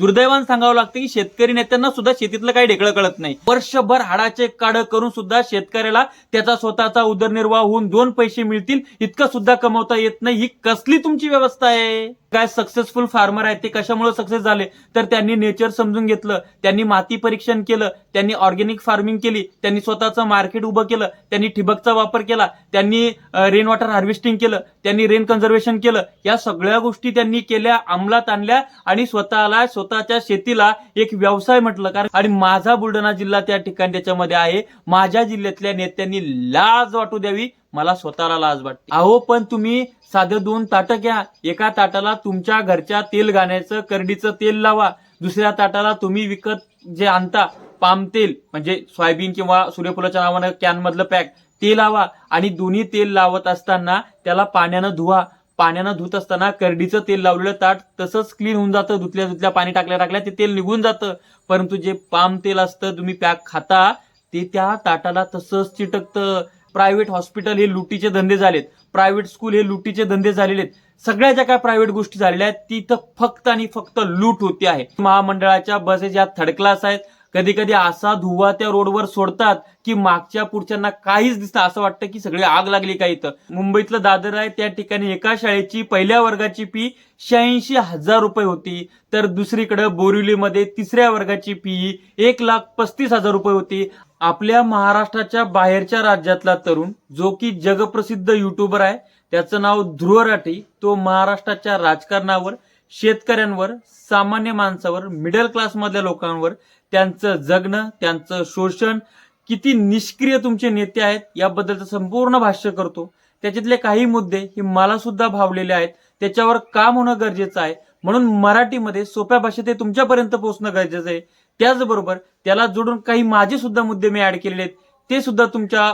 दुर्दैवान सांगावं लागतं की शेतकरी नेत्यांना सुद्धा शेतीतलं काही ढेकळं कळत नाही. वर्षभर हाडाचे काढ करून सुद्धा शेतकऱ्याला त्याचा स्वतःचा उदरनिर्वाह होऊन दोन पैसे मिळतील इतकं सुद्धा कमवता येत नाही. ही कसली तुमची व्यवस्था आहे? काय सक्सेसफुल फार्मर आहेत ते कशामुळे सक्सेस झाले? तर त्यांनी नेचर समजून घेतलं. त्यांनी माती परीक्षण केलं. त्यांनी ऑर्गॅनिक फार्मिंग केली. त्यांनी स्वतःचं मार्केट उभं केलं. त्यांनी ठिबकचा वापर केला. त्यांनी रेन वॉटर हार्वेस्टिंग केलं. त्यांनी रेन कन्झर्वेशन केलं. या सगळ्या गोष्टी त्यांनी केल्या अंमलात आणल्या आणि स्वतःला स्वतःच्या शेतीला एक व्यवसाय म्हटलं. कारण आणि माझा बुलढाणा जिल्हा त्या ठिकाणी त्याच्यामध्ये आहे. माझ्या जिल्ह्यातल्या नेत्यांनी लाज वाटू द्यावी. मला स्वतःला लाज वाटते. अहो पण तुम्ही साधं दोन ताटं घ्या. एका ताटाला तुमच्या घरच्या तेल घाण्याचं करडीचं तेल लावा. दुसऱ्या ताटाला तुम्ही विकत जे आणता पाम तेल म्हणजे सोयाबीन किंवा सूर्यफुलाच्या नावानं कॅन मधलं पॅक ते लावा. आणि दोन्ही तेल लावत असताना त्याला पाण्यानं धुवा. पाण्यानं धुत असताना करडीचं तेल लावलेलं ताट तसंच क्लीन होऊन जातं. धुतल्या धुतल्या पाणी टाकल्या टाकल्या ते तेल निघून जातं. परंतु जे पाम तेल असतं तुम्ही पॅक खाता ते त्या ताटाला तसंच चिटकतं. प्रायव्हेट हॉस्पिटल हे लुटीचे धंदे झालेत. प्रायव्हेट स्कूल हे लुटीचे धंदे झालेले आहेत. सगळ्या ज्या काय प्रायव्हेट गोष्टी झालेल्या आहेत तिथं फक्त आणि फक्त लूट होते आहे. महामंडळाच्या बसेस या थर्ड क्लास आहेत. कधी कधी असा धुवा त्या रोडवर सोडतात की मागच्या पुढच्यांना काहीच दिसतं. असं वाटतं की सगळी आग लागली का इथं? मुंबईतलं दादर आहे त्या ठिकाणी एका शाळेची पहिल्या वर्गाची फी शहाऐंशी हजार रुपये होती. तर दुसरीकडे बोरिवलीमध्ये तिसऱ्या वर्गाची फी एक लाख पस्तीस हजार रुपये होती. आपल्या महाराष्ट्राच्या बाहेरच्या राज्यातला तरुण जो की जगप्रसिद्ध युट्यूबर आहे त्याचं नाव ध्रुव राठी तो महाराष्ट्राच्या राजकारणावर शेतकऱ्यांवर सामान्य माणसावर मिडल क्लास मधल्या लोकांवर त्यांचं जगणं त्यांचं शोषण किती निष्क्रिय तुमचे नेते आहेत याबद्दलचं संपूर्ण भाष्य करतो. त्याच्यातले काही मुद्दे हे मला सुद्धा भावलेले आहेत. त्याच्यावर काम होणं गरजेचं आहे. म्हणून मराठीमध्ये सोप्या भाषेत हे तुमच्यापर्यंत पोहोचणं गरजेचं आहे. त्याचबरोबर त्याला जोडून काही माझे सुद्धा मुद्दे मी ऍड केलेले आहेत. ते सुद्धा तुमच्या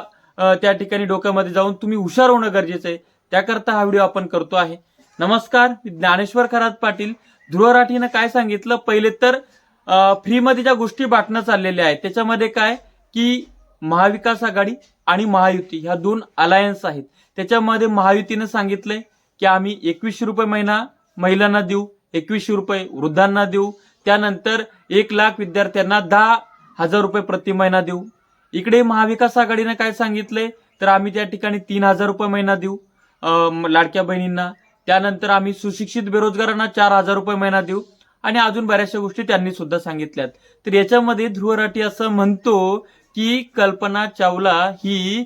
त्या ठिकाणी डोक्यामध्ये जाऊन तुम्ही हुशार होणं गरजेचं आहे. त्याकरता हा व्हिडिओ आपण करतो आहे. नमस्कार ज्ञानेश्वर खरात पाटील. ध्रुव राठीनं काय सांगितलं? पहिले तर फ्रीमध्ये ज्या गोष्टी बाटणं चाललेल्या आहेत त्याच्यामध्ये काय? की महाविकास आघाडी आणि महायुती ह्या दोन अलायन्स आहेत. त्याच्यामध्ये महायुतीनं सांगितलंय की आम्ही एकवीसशे रुपये महिना महिलांना देऊ एकवीसशे रुपये वृद्धांना देऊ त्यानंतर एक लाख विद्यार्थ्यांना दहा हजार रुपये प्रति महिना देऊ. इकडे महाविकास आघाडीनं काय सांगितलंय? तर आम्ही त्या ठिकाणी तीन हजार रुपये महिना देऊ लाडक्या बहिणींना. त्यानंतर आम्ही सुशिक्षित बेरोजगारांना चार हजार रुपये महिना देऊ आणि अजून बऱ्याचशा गोष्टी त्यांनी सुद्धा सांगितल्यात. तर याच्यामध्ये ध्रुव राठी असं म्हणतो की कल्पना चावला ही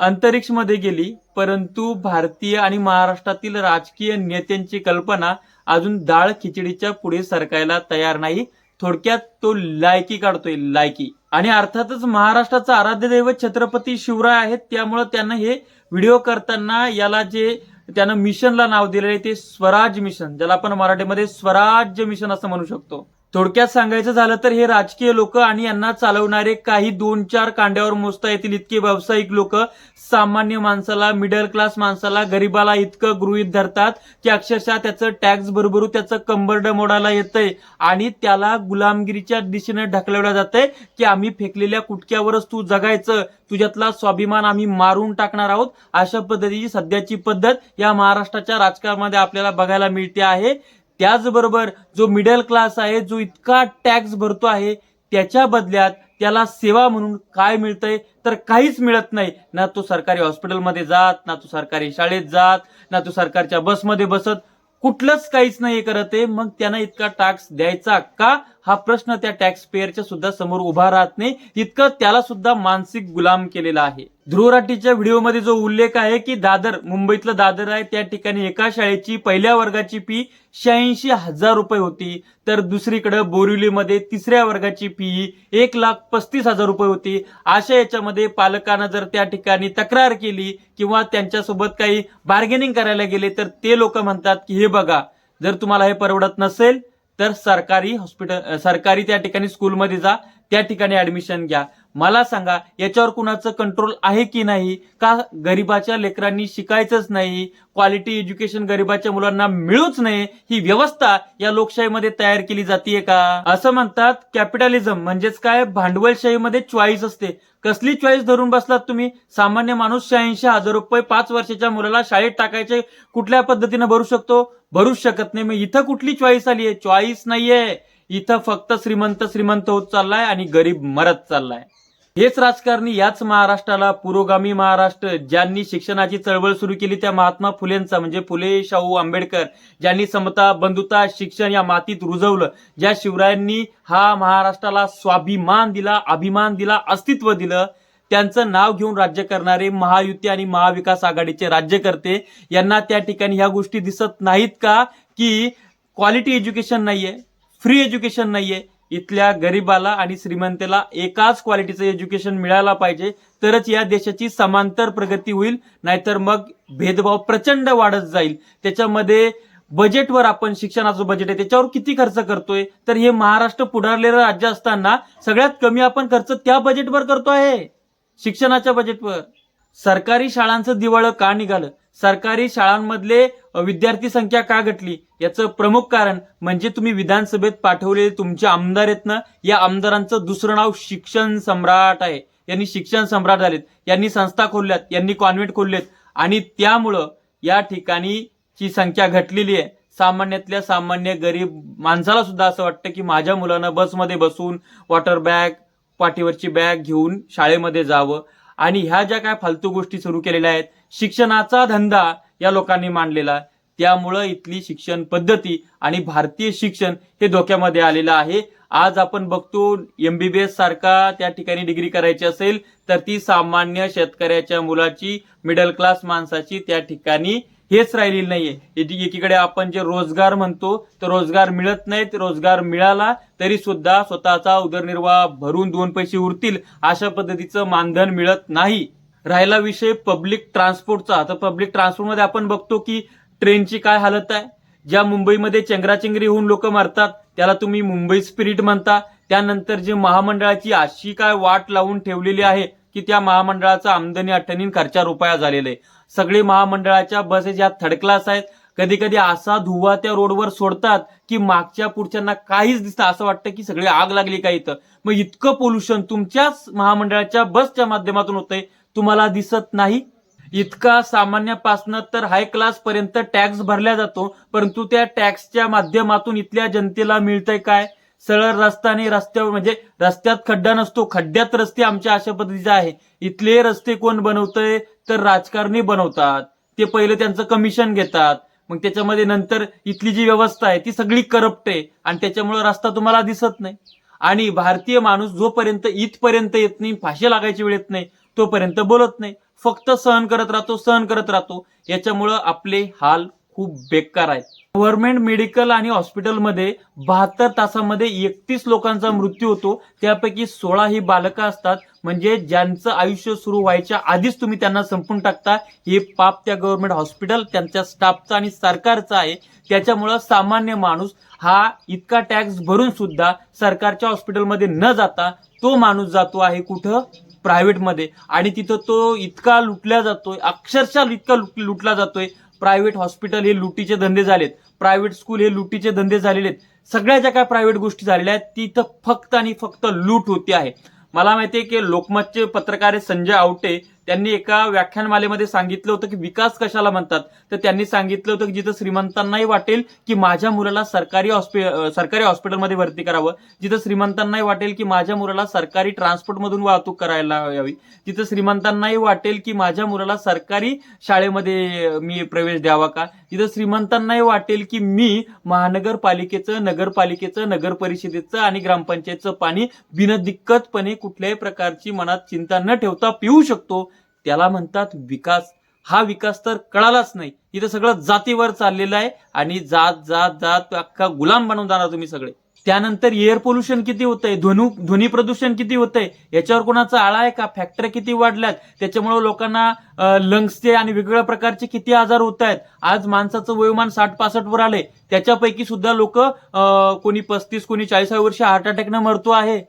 अंतरिक्षमध्ये गेली. परंतु भारतीय आणि महाराष्ट्रातील राजकीय नेत्यांची कल्पना अजून डाळ खिचडीच्या पुढे सरकायला तयार नाही. थोडक्यात तो लायकी काढतोय लायकी. आणि अर्थातच महाराष्ट्राचं आराध्य दैवत छत्रपती शिवराय आहेत त्यामुळं त्यांना हे व्हिडिओ करताना याला जे त्यानं मिशनला नाव दिलेलं आहे ते स्वराज मिशन ज्याला आपण मराठीमध्ये स्वराज्य मिशन असं म्हणू शकतो. थोडक्यात सांगायचं झालं तर हे राजकीय लोक आणि यांना चालवणारे काही दोन चार कांड्यावर मोजता येतील. इतके व्यावसायिक लोक सामान्य माणसाला मिडल क्लास माणसाला गरीबाला इतकं गृहीत धरतात की अक्षरशः त्याचं टॅक्स भरभरू त्याचं कंबरड मोडायला येतंय आणि त्याला गुलामगिरीच्या दिशेने ढकलवलं जातंय की आम्ही फेकलेल्या कुटक्यावरच तू जगायचं. तुझ्यातला स्वाभिमान आम्ही मारून टाकणार आहोत. अशा पद्धतीची सध्याची पद्धत या महाराष्ट्राच्या राजकारणामध्ये आपल्याला बघायला मिळते आहे. त्याचबरोबर जो मिडल क्लास आहे जो इतका टॅक्स भरतो आहे त्याच्या बदल्यात त्याला सेवा म्हणून काय मिळतंय तर काहीच मिळत नाही. ना तो सरकारी हॉस्पिटलमध्ये जात ना तो सरकारी शाळेत जात ना तो सरकारच्या बसमध्ये बसत. कुठलंच काहीच नाही करत आहे. मग त्यांना इतका टॅक्स द्यायचा का? हा प्रश्न त्या टॅक्स पेअरच्या सुद्धा समोर उभा राहत नाही. इतकं त्याला सुद्धा मानसिक गुलाम केलेला आहे. ध्रुव राठीच्या व्हिडिओमध्ये जो उल्लेख आहे की दादर मुंबईतलं दादर आहे त्या ठिकाणी एका शाळेची पहिल्या वर्गाची फी शहाऐंशी हजार रुपये होती. तर दुसरीकडे बोरिवलीमध्ये तिसऱ्या वर्गाची फी एक लाख पस्तीस हजार रुपये होती. अशा याच्यामध्ये पालकांना जर त्या ठिकाणी तक्रार केली किंवा त्यांच्यासोबत काही बार्गेनिंग करायला गेले तर ते लोक म्हणतात की हे बघा जर तुम्हाला हे परवडत नसेल तर सरकारी हॉस्पिटल सरकारी त्या ठिकाणी स्कूलमध्ये जा त्या ठिकाणी ऍडमिशन घ्या. मला सांगा याच्यावर कुणाचं कंट्रोल आहे की नाही? का गरिबाच्या लेकरांनी शिकायचंच नाही? क्वालिटी एज्युकेशन गरिबाच्या मुलांना मिळूच नाही. ही व्यवस्था या लोकशाहीमध्ये तयार केली जाते का? असं म्हणतात कॅपिटलिझम म्हणजेच काय? भांडवलशाहीमध्ये चॉईस असते. कसली चॉईस धरून बसलात तुम्ही? सामान्य माणूस शहाऐंशी हजार रुपये पाच वर्षाच्या मुलाला शाळेत टाकायचे कुठल्या पद्धतीने भरू शकतो? भरूच शकत नाही. मग इथं कुठली चॉईस आली आहे चॉईस नाहीये. इथं फक्त श्रीमंत श्रीमंत होत चाललाय आणि गरीब मरत चाललाय. हेच राजकारणी याच महाराष्ट्राला पुरोगामी महाराष्ट्र ज्यांनी शिक्षणाची चळवळ सुरू केली त्या महात्मा फुलेंचा म्हणजे फुले शाहू आंबेडकर ज्यांनी समता बंधुता शिक्षण या मातीत रुजवलं ज्या शिवरायांनी हा महाराष्ट्राला स्वाभिमान दिला अभिमान दिला अस्तित्व दिलं त्यांचं नाव घेऊन राज्य करणारे महायुती आणि महाविकास आघाडीचे राज्यकर्ते यांना त्या ठिकाणी ह्या गोष्टी दिसत नाहीत का? की क्वालिटी एज्युकेशन नाहीये फ्री एज्युकेशन नाहीये इथल्या गरीबाला आणि श्रीमंतेला एकाच क्वालिटीचं एज्युकेशन मिळायला पाहिजे तरच या देशाची समांतर प्रगती होईल नाहीतर मग भेदभाव प्रचंड वाढत जाईल. त्याच्यामध्ये बजेटवर आपण शिक्षणाचं बजेट आहे त्याच्यावर किती खर्च करतोय? तर हे महाराष्ट्र पुढारलेलं राज्य असताना सगळ्यात कमी आपण खर्च त्या बजेटवर करतो आहे. शिक्षणाच्या बजेटवर सरकारी शाळांचं दिवाळं का निघालं? सरकारी शाळांमधले विद्यार्थी संख्या का घटली? याचं प्रमुख कारण म्हणजे तुम्ही विधानसभेत पाठवलेले तुमचे आमदार आहेत ना या आमदारांचं दुसरं नाव शिक्षण सम्राट आहे. यांनी शिक्षण सम्राट झालेत. यांनी संस्था खोलल्यात यांनी कॉन्व्हेंट खोललेत. आणि त्यामुळं या ठिकाणी ची संख्या घटलेली आहे. सामान्यातल्या सामान्य गरीब माणसाला सुद्धा असं वाटतं की माझ्या मुलानं बसमध्ये बसून वॉटर बॅग पाठीवरची बॅग घेऊन शाळेमध्ये जावं. आणि ह्या ज्या काय फालतू गोष्टी सुरू केलेल्या आहेत शिक्षणाचा धंदा या लोकांनी मांडलेला त्यामुळं इथली शिक्षण पद्धती आणि भारतीय शिक्षण हे धोक्यामध्ये आलेलं आहे. आज आपण बघतो एमबीबीएस सारखा त्या ठिकाणी डिग्री करायची असेल तर ती सामान्य शेतकऱ्याच्या मुलाची मिडल क्लास माणसाची त्या ठिकाणी हेच राहिलेलं नाहीये. एकी- एकीकडे आपण जे रोजगार म्हणतो तर रोजगार मिळत नाहीत रोजगार मिळाला तरी सुद्धा स्वतःचा उदरनिर्वाह भरून दोन पैसे उरतील अशा पद्धतीचं मानधन मिळत नाही. राहिला विषय पब्लिक ट्रान्सपोर्टचा तर पब्लिक ट्रान्सपोर्टमध्ये आपण बघतो की ट्रेनची काय हालत आहे. ज्या मुंबईमध्ये चेंगराचेंगरी होऊन लोक मरतात त्याला तुम्ही मुंबई स्पिरिट म्हणता. त्यानंतर जे महामंडळाची अशी काय वाट लावून ठेवलेली आहे की त्या महामंडळाचा आमदनी अठ्ठ्याण्णव खर्चा रुपया झालेला आहे. सगळे महामंडळाच्या बसेस या थर्ड क्लास आहेत. कधी कधी असा धुवा त्या रोडवर सोडतात की मागच्या पुढच्यांना काहीच दिसतं. असं वाटतं की सगळी आग लागली का इथं? मग इतकं पोल्युशन तुमच्याच महामंडळाच्या बसच्या माध्यमातून होतंय. तुम्हाला दिसत नाही? इतका सामान्यापासनं तर हाय क्लास पर्यंत टॅक्स भरला जातो. परंतु त्या टॅक्सच्या माध्यमातून इथल्या जनतेला मिळतंय काय? सरळ रस्ता आणि रस्त्यावर म्हणजे रस्त्यात खड्डा नसतो खड्ड्यात रस्ते आमच्या अशा पद्धतीचे आहे. इथले रस्ते कोण बनवतंय? तर राजकारणी बनवतात. ते पहिले त्यांचं कमिशन घेतात. मग त्याच्यामध्ये नंतर इथली जी व्यवस्था आहे ती सगळी करप्ट आहे. आणि त्याच्यामुळे रस्ता तुम्हाला दिसत नाही. आणि भारतीय माणूस जोपर्यंत इथपर्यंत येत नाही फाशी लागायची वेळ येत नाही तोपर्यंत बोलत नाही. फक्त सहन करत राहतो सहन करत राहतो. याच्यामुळं आपले हाल खूप बेकार आहेत. गव्हर्नमेंट मेडिकल आणि हॉस्पिटलमध्ये बहात्तर तासामध्ये एकतीस लोकांचा मृत्यू होतो. त्यापैकी सोळा ही बालकं असतात. म्हणजे ज्यांचं आयुष्य सुरू व्हायच्या आधीच तुम्ही त्यांना संपून टाकता. हे पाप त्या गव्हर्नमेंट हॉस्पिटल त्यांच्या स्टाफचं आणि सरकारचं आहे. त्याच्यामुळं सामान्य माणूस हा इतका टॅक्स भरून सुद्धा सरकारच्या हॉस्पिटलमध्ये न जाता तो माणूस जातो आहे कुठं? प्रायव्हेटमध्ये. आणि तिथं तो इतका लुटला जातोय अक्षरशः इतका लुट- लुटला जातोय. प्रायव्हेट हॉस्पिटल हे लुटीचे धंदे झालेत. प्रायव्हेट स्कूल हे लुटीचे धंदे झालेले आहेत. सगळ्या ज्या काय प्रायव्हेट गोष्टी झालेल्या आहेत. तिथं फक्त आणि फक्त लूट होती आहे. मला माहिती आहे की लोकमतचे पत्रकार संजय आवटे त्यांनी एका व्याख्यानमालेमध्ये सांगितलं होतं की विकास कशाला म्हणतात? तर त्यांनी सांगितलं होतं की जिथं श्रीमंतांनाही वाटेल की माझ्या मुलाला सरकारी हॉस्पि सरकारी हॉस्पिटलमध्ये भरती करावं. जिथं श्रीमंतांनाही वाटेल की माझ्या मुलाला सरकारी ट्रान्सपोर्टमधून वाहतूक करायला यावी जिथं श्रीमंतांनाही वाटेल की माझ्या मुलाला सरकारी शाळेमध्ये मी प्रवेश द्यावा का? तिथं श्रीमंतांनाही वाटेल की मी महानगरपालिकेचं नगरपालिकेचं नगर परिषदेचं आणि ग्रामपंचायतचं पाणी बिनदिक्कतपणे कुठल्याही प्रकारची मनात चिंता न ठेवता पिऊ शकतो. त्याला म्हणतात विकास. हा विकास तर कळालाच नाही. इथं सगळं जातीवर चाललेलं आहे आणि जात जात जात अख्खा गुलाम बनवून जाणार तुम्ही सगळे. त्यानंतर एअर पोल्युशन किती होतंय? ध्वनु ध्वनी प्रदूषण किती होतंय? याच्यावर कोणाचा आळा आहे का? फॅक्टरी किती वाढल्यात? त्याच्यामुळे लोकांना लंग्सचे आणि वेगवेगळ्या प्रकारचे किती आजार होत आहेत? आज माणसाचं वयोमान साठ पासष्ट वर आले त्याच्यापैकी सुद्धा लोक कोणी पस्तीस कोणी चाळीसाव्या वर्षी हार्ट अटॅकनं मरतो आहे.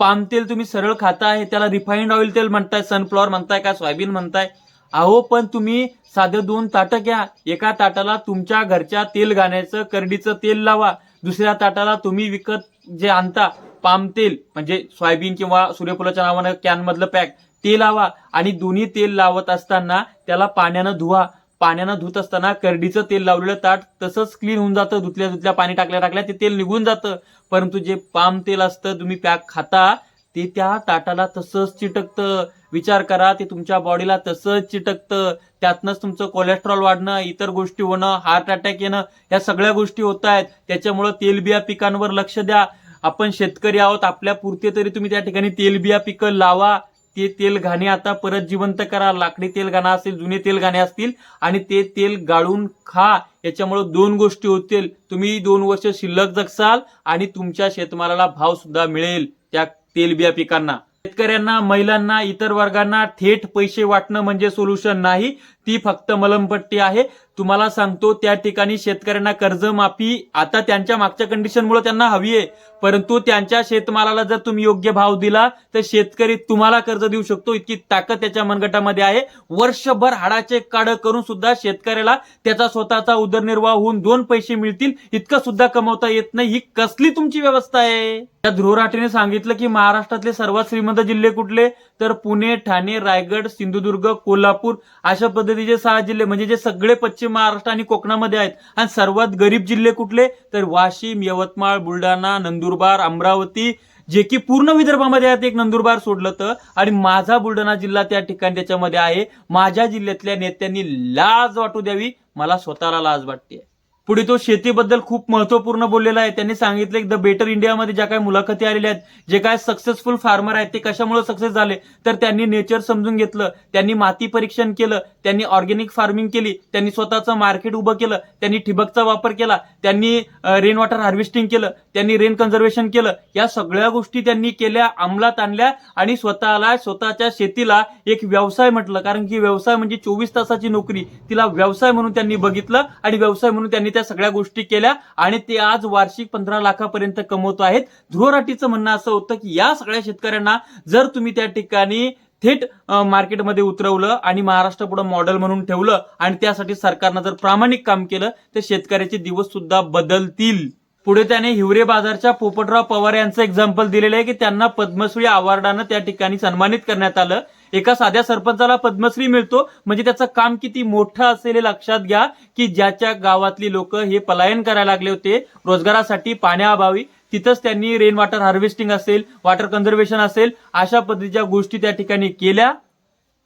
पाम तेल तुम्ही सरळ खाता आहे त्याला रिफाईंड ऑइल तेल म्हणताय सनफ्लॉवर म्हणताय का सोयाबीन म्हणताय. अहो पण तुम्ही साधं दोन ताटं घ्या. एका ताटाला तुमच्या घरच्या तेल घाण्याचं करडीचं तेल लावा. दुसऱ्या ताटाला तुम्ही विकत जे आणता पाम तेल म्हणजे सोयाबीन किंवा सूर्यफुलाच्या नावानं कॅन मधलं पॅक ते लावा. आणि दोन्ही तेल लावत असताना त्याला पाण्यानं धुवा. पाण्यानं धुत असताना करडीचं तेल लावलेलं ताट तसंच क्लीन होऊन जातं. धुतल्या धुतल्या पाणी टाकल्या टाकल्या ते तेल निघून जातं. परंतु जे पाम तेल असतं तुम्ही पॅक खाता ते त्या ताटाला तसंच चिटकतं. विचार करा ते तुमच्या बॉडीला तसंच चिटकतं. त्यातनंच तुमचं कोलेस्ट्रॉल वाढणं इतर गोष्टी होणं हार्ट अटॅक येणं या सगळ्या गोष्टी होत आहेत. त्याच्यामुळं तेलबिया पिकांवर लक्ष द्या. आपण शेतकरी आहोत आपल्या पुरते तरी तुम्ही त्या ठिकाणी तेलबिया पिकं लावा. ते तेल घाणे आता परत जिवंत करा. लाकडी तेल घाणा असेल जुने तेल घाणे असतील आणि ते तेल गाळून खा. याच्यामुळे दोन गोष्टी होतील. तुम्ही दोन वर्ष शिल्लक जगसाल आणि तुमच्या शेतमालाला भाव सुद्धा मिळेल. त्या तेलबिया पिकांना. शेतकऱ्यांना महिलांना इतर वर्गांना थेट पैसे वाटणं म्हणजे सोल्युशन नाही. ती फक्त मलमपट्टी आहे. तुम्हाला सांगतो त्या ठिकाणी शेतकऱ्यांना कर्जमाफी आता त्यांच्या मागच्या कंडिशनमुळे त्यांना हवी आहे. परंतु त्यांच्या शेतमालाला जर तुम्ही योग्य भाव दिला तर शेतकरी तुम्हाला कर्ज देऊ शकतो. इतकी ताकद त्याच्या मनगटामध्ये आहे. वर्षभर हाडाचे काढ करून सुद्धा शेतकऱ्याला त्याचा स्वतःचा उदरनिर्वाह होऊन दोन पैसे मिळतील इतकं सुद्धा कमवता येत नाही. ही कसली तुमची व्यवस्था आहे? त्या ध्रुव राठीने सांगितलं की महाराष्ट्रातले सर्वात श्रीमंत जिल्हे कुठले? तर पुणे ठाणे रायगड सिंधुदुर्ग कोल्हापूर अशा पद्धती पद्धतीचे सहा जिल्हे म्हणजे जे सगळे पश्चिम महाराष्ट्र आणि कोकणामध्ये आहेत आणि सर्वात गरीब जिल्हे कुठले? तर वाशिम यवतमाळ बुलढाणा नंदुरबार अमरावती जे की पूर्ण विदर्भामध्ये आहेत एक नंदुरबार सोडलं तर. आणि माझा बुलढाणा जिल्हा त्या ठिकाणी त्याच्यामध्ये आहे. माझ्या जिल्ह्यातल्या नेत्यांनी लाज वाटू द्यावी. मला स्वतःला लाज वाटते पुढे तो शेतीबद्दल खूप महत्त्वपूर्ण बोललेला आहे. त्यांनी सांगितलं द बेटर इंडियामध्ये ज्या काही मुलाखती आलेल्या आहेत जे काय सक्सेसफुल फार्मर आहेत ते कशामुळे सक्सेस झाले? तर त्यांनी नेचर समजून घेतलं त्यांनी माती परीक्षण केलं त्यांनी ऑर्गेनिक फार्मिंग केली त्यांनी स्वतःचं मार्केट उभं केलं त्यांनी ठिबकचा वापर केला त्यांनी रेन वॉटर हार्वेस्टिंग केलं त्यांनी रेन कन्झर्वेशन केलं. या सगळ्या गोष्टी त्यांनी केल्या अंमलात आणल्या आणि स्वतःला स्वतःच्या शेतीला एक व्यवसाय म्हटलं. कारण की व्यवसाय म्हणजे चोवीस तासाची नोकरी. तिला व्यवसाय म्हणून त्यांनी बघितलं आणि व्यवसाय म्हणून त्यांनी त्या सगळ्या गोष्टी केल्या आणि ते आज वार्षिक पंधरा लाखापर्यंत कमवत आहेत. ध्रुव राठीचं म्हणणं असं होतं की या सगळ्या शेतकऱ्यांना जर तुम्ही त्या ठिकाणी थेट मार्केटमध्ये उतरवलं आणि महाराष्ट्र पुढे मॉडेल म्हणून ठेवलं आणि त्यासाठी सरकारनं जर प्रामाणिक काम केलं तर शेतकऱ्याचे दिवस सुद्धा बदलतील. पुढे त्याने हिवरे बाजारच्या पोपटराव पवार यांचं एक्झाम्पल दिलेलं आहे की त्यांना पद्मश्री अवॉर्डानं त्या ठिकाणी सन्मानित करण्यात आलं. एका साध्या सरपंचाला पद्मश्री मिळतो. म्हणजे त्याचं काम किती मोठं असेल हे लक्षात घ्या की ज्याच्या गावातली लोक हे पलायन करायला लागले होते रोजगारासाठी पाण्याअभावी तिथंच त्यांनी रेन वॉटर हार्वेस्टिंग असेल वॉटर कन्झर्वेशन असेल अशा पद्धतीच्या गोष्टी त्या ठिकाणी केल्या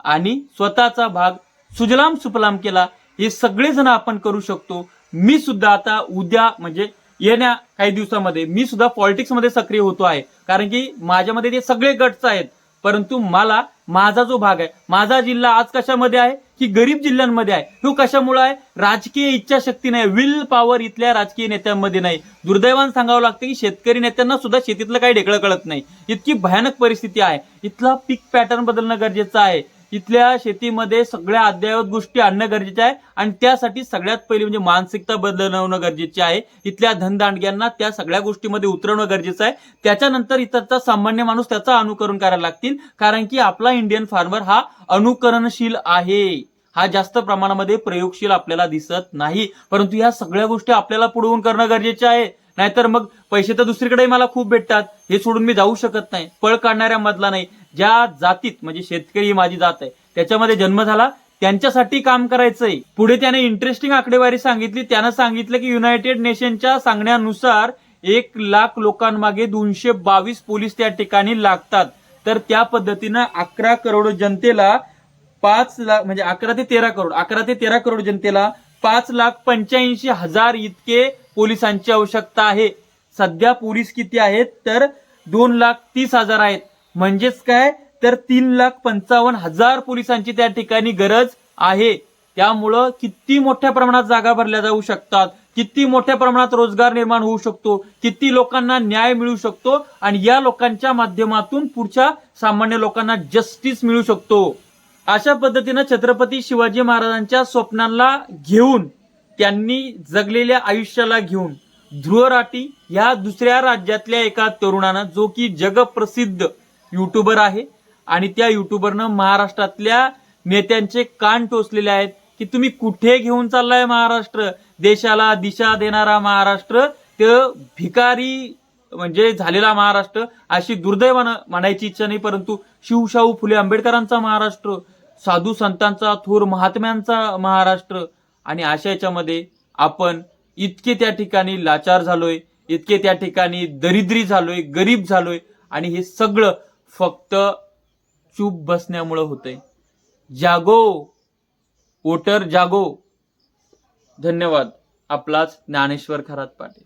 आणि स्वतःचा भाग सुजलाम सुफलाम केला. हे सगळेजण आपण करू शकतो. मी सुद्धा आता उद्या म्हणजे येण्या काही दिवसामध्ये मी सुद्धा पॉलिटिक्समध्ये सक्रिय होतो आहे. कारण की माझ्यामध्ये ते सगळे गट्स आहेत. परंतु मला माझा जो भाग आहे माझा जिल्हा आज कशामध्ये आहे की गरीब जिल्ह्यांमध्ये आहे तो कशामुळे आहे? राजकीय इच्छाशक्ती नाही विल पॉवर इथल्या राजकीय नेत्यांमध्ये नाही. दुर्दैवान सांगावं लागतं की शेतकरी नेत्यांना सुद्धा शेतीतलं काही ढेकळं कळत नाही. इतकी भयानक परिस्थिती आहे. इथला पीक पॅटर्न बदलणं गरजेचं आहे. इथल्या शेतीमध्ये सगळ्या अद्ययावत गोष्टी आणणं गरजेचं आहे आणि त्यासाठी सगळ्यात पहिली म्हणजे मानसिकता बदलवणं गरजेचे आहे. इथल्या धनदांडग्यांना त्या सगळ्या गोष्टीमध्ये उतरवणं गरजेचं आहे. त्याच्यानंतर इतरचा सामान्य माणूस त्याचा अनुकरण करायला लागतील. कारण की आपला इंडियन फार्मर हा अनुकरणशील आहे. हा जास्त प्रमाणामध्ये प्रयोगशील आपल्याला दिसत नाही. परंतु या सगळ्या गोष्टी आपल्याला पुढवून करणं गरजेचे आहे. नाहीतर मग पैसे तर दुसरीकडे मला खूप भेटतात. हे सोडून मी जाऊ शकत नाही. पळ काढणाऱ्या मधला नाही. ज्या जातीत म्हणजे शेतकरी ही माझी जात आहे त्याच्यामध्ये जन्म झाला त्यांच्यासाठी काम करायचंय. पुढे त्याने इंटरेस्टिंग आकडेवारी सांगितली. त्यानं सांगितलं की युनायटेड नेशनच्या सांगण्यानुसार एक लाख लोकांमागे दोनशे बावीस पोलीस त्या ठिकाणी लागतात. तर त्या पद्धतीनं अकरा करोड जनतेला पाच लाख म्हणजे अकरा ते तेरा करोड अकरा ते तेरा करोड जनतेला पाच लाख पंच्याऐंशी हजार इतके पोलिसांची आवश्यकता आहे. सध्या पोलीस किती आहेत? तर दोन लाख तीस हजार आहेत. म्हणजेच काय? तर तीन लाख पंचावन्न हजार पोलिसांची त्या ठिकाणी गरज आहे. त्यामुळं किती मोठ्या प्रमाणात जागा भरल्या जाऊ शकतात? किती मोठ्या प्रमाणात रोजगार निर्माण होऊ शकतो? किती लोकांना न्याय मिळू शकतो? आणि या लोकांच्या माध्यमातून पुढच्या सामान्य लोकांना जस्टिस मिळू शकतो. अशा पद्धतीनं छत्रपती शिवाजी महाराजांच्या स्वप्नांना घेऊन त्यांनी जगलेल्या आयुष्याला घेऊन ध्रुव राठी या दुसऱ्या राज्यातल्या एका तरुणानं जो की जगप्रसिद्ध युट्यूबर आहे आणि त्या युट्यूबरनं महाराष्ट्रातल्या नेत्यांचे कान टोचलेले आहेत की तुम्ही कुठे घेऊन चाललाय महाराष्ट्र? देशाला दिशा देणारा महाराष्ट्र ते भिकारी म्हणजे झालेला महाराष्ट्र अशी दुर्दैवानं म्हणायची इच्छा नाही परंतु शिवशाहू फुले आंबेडकरांचा महाराष्ट्र साधू संतांचा थोर महात्म्यांचा महाराष्ट्र आणि अशा याच्यामध्ये आपण इतके त्या ठिकाणी लाचार झालोय इतके त्या ठिकाणी दरिद्री झालोय गरीब झालोय आणि हे सगळं फक्त चूप बसण्यामुळं होतंय. जागो वोटर जागो. धन्यवाद. आपलाच ज्ञानेश्वर खरात पाटील.